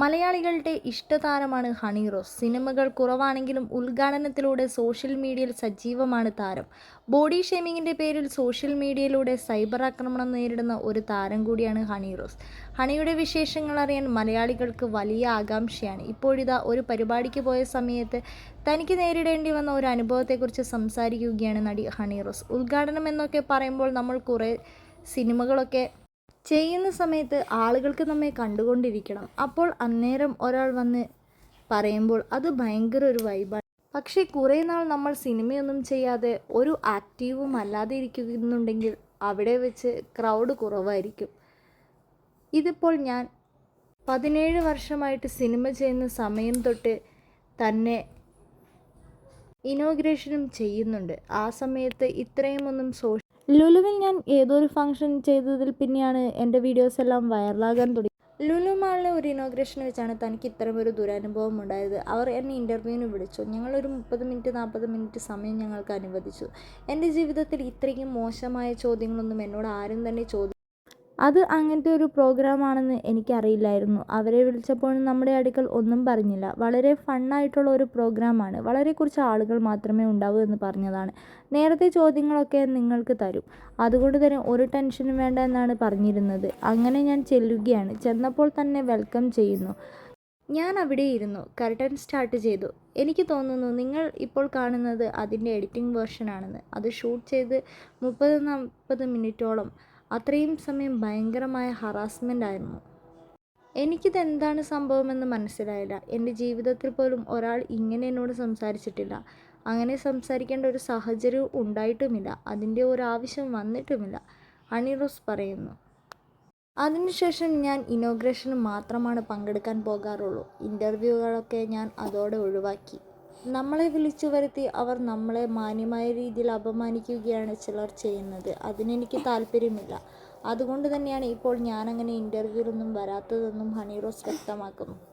മലയാളികളുടെ ഇഷ്ടതാരമാണ് ഹണി റോസ്. സിനിമകൾ കുറവാണെങ്കിലും ഉദ്ഘാടനത്തിലൂടെ സോഷ്യൽ മീഡിയയിൽ സജീവമാണ് താരം. ബോഡി ഷേമിങ്ങിന്റെ പേരിൽ സോഷ്യൽ മീഡിയയിലൂടെ സൈബർ ആക്രമണം നേരിടുന്ന ഒരു താരം കൂടിയാണ് ഹണി റോസ്. ഹണിയുടെ വിശേഷങ്ങൾ അറിയാൻ മലയാളികൾക്ക് വലിയ ആകാംക്ഷയാണ്. ഇപ്പോഴിതാ ഒരു പരിപാടിക്ക് പോയ സമയത്ത് തനിക്ക് നേരിടേണ്ടി വന്ന ഒരു അനുഭവത്തെക്കുറിച്ച് സംസാരിക്കുകയാണ് നടി ഹണി റോസ്. ഉദ്ഘാടനം എന്നൊക്കെ പറയുമ്പോൾ നമ്മൾ കുറേ സിനിമകളൊക്കെ ചെയ്യുന്ന സമയത്ത് ആളുകൾക്ക് നമ്മെ കണ്ടുകൊണ്ടിരിക്കണം. അപ്പോൾ അന്നേരം ഒരാൾ വന്ന് പറയുമ്പോൾ അത് ഭയങ്കര ഒരു വൈബാണ് പക്ഷേ കുറേ നാൾ നമ്മൾ സിനിമയൊന്നും ചെയ്യാതെ ഒരു ആക്റ്റീവും അല്ലാതെ ഇരിക്കുന്നുണ്ടെങ്കിൽ അവിടെ വെച്ച് ക്രൗഡ് കുറവായിരിക്കും. ഇതിപ്പോൾ ഞാൻ പതിനേഴ് വർഷമായിട്ട് സിനിമ ചെയ്യുന്ന സമയം തൊട്ട് തന്നെ ഇനോഗ്രേഷനും ചെയ്യുന്നുണ്ട്. ആ സമയത്ത് ഇത്രയും ഒന്നും സോഷ്യൽ ലുലുവിൽ ഞാൻ ഏതൊരു ഫംഗ്ഷൻ ചെയ്തതിൽ പിന്നെയാണ് എന്റെ വീഡിയോസ് എല്ലാം വൈറലാകാൻ തുടങ്ങി. ലുലു മാളിലെ ഒരു ഇനോഗ്രേഷൻ വെച്ചാണ് തനിക്ക് ഇത്തരം ഒരു ദുരനുഭവം ഉണ്ടായത്. അവർ എന്നെ ഇന്റർവ്യൂവിന് വിളിച്ചു. ഞങ്ങളൊരു മുപ്പത് മിനിറ്റ് നാൽപ്പത് മിനിറ്റ് സമയം ഞങ്ങൾക്ക് അനുവദിച്ചു. എന്റെ ജീവിതത്തിൽ ഇത്രയും മോശമായ ചോദ്യങ്ങളൊന്നും എന്നോട് ആരും തന്നെ ചോദി അത് അങ്ങനത്തെ ഒരു പ്രോഗ്രാമാണെന്ന് എനിക്കറിയില്ലായിരുന്നു. അവരെ വിളിച്ചപ്പോൾ നമ്മുടെ അടുക്കൽ ഒന്നും പറഞ്ഞില്ല. വളരെ ഫണ്ണായിട്ടുള്ള ഒരു പ്രോഗ്രാമാണ് വളരെ കുറച്ച് ആളുകൾ മാത്രമേ ഉണ്ടാവൂ എന്ന് പറഞ്ഞതാണ്. നേരത്തെ ചോദ്യങ്ങളൊക്കെ നിങ്ങൾക്ക് തരും. അതുകൊണ്ട് തന്നെ ഒരു ടെൻഷനും വേണ്ട എന്നാണ് പറഞ്ഞിരുന്നത്. അങ്ങനെ ഞാൻ ചെല്ലുകയാണ്. ചെന്നപ്പോൾ തന്നെ വെൽക്കം ചെയ്യുന്നു. ഞാൻ അവിടെ ഇരുന്നു. കർട്ടൻ സ്റ്റാർട്ട് ചെയ്തു. എനിക്ക് തോന്നുന്നു നിങ്ങൾ ഇപ്പോൾ കാണുന്നത് അതിന്റെ എഡിറ്റിംഗ് വേർഷനാണെന്ന് അത് ഷൂട്ട് ചെയ്ത് മുപ്പത് നാൽപ്പത് മിനിറ്റോളം അത്രയും സമയം ഭയങ്കരമായ ഹറാസ്മെന്റ് ആയിരുന്നു. എനിക്കിത് എന്താണ് സംഭവമെന്ന് മനസ്സിലായില്ല. എന്റെ ജീവിതത്തിൽ പോലും ഒരാൾ ഇങ്ങനെ എന്നോട് സംസാരിച്ചിട്ടില്ല. അങ്ങനെ സംസാരിക്കേണ്ട ഒരു സാഹചര്യവും ഉണ്ടായിട്ടുമില്ല. അതിന്റെ ഒരു ആവശ്യം വന്നിട്ടുമില്ല. അണിറോസ് പറയുന്നു. അതിനുശേഷം ഞാൻ ഇനോഗ്രേഷന് മാത്രമാണ് പങ്കെടുക്കാൻ പോകാറുള്ളൂ. ഇന്റർവ്യൂകളൊക്കെ ഞാൻ അതോടെ ഒഴിവാക്കി. നമ്മളെ വിളിച്ചു വരുത്തി അവർ നമ്മളെ മാന്യമായ രീതിയിൽ അപമാനിക്കുകയാണ് ചിലർ ചെയ്യുന്നത്. അതിനെനിക്ക് താല്പര്യമില്ല. അതുകൊണ്ട് തന്നെയാണ് ഇപ്പോൾ ഞാനങ്ങനെ ഇന്റർവ്യൂവിലൊന്നും വരാത്തതെന്നും ഹണി റോസ് വ്യക്തമാക്കുന്നു.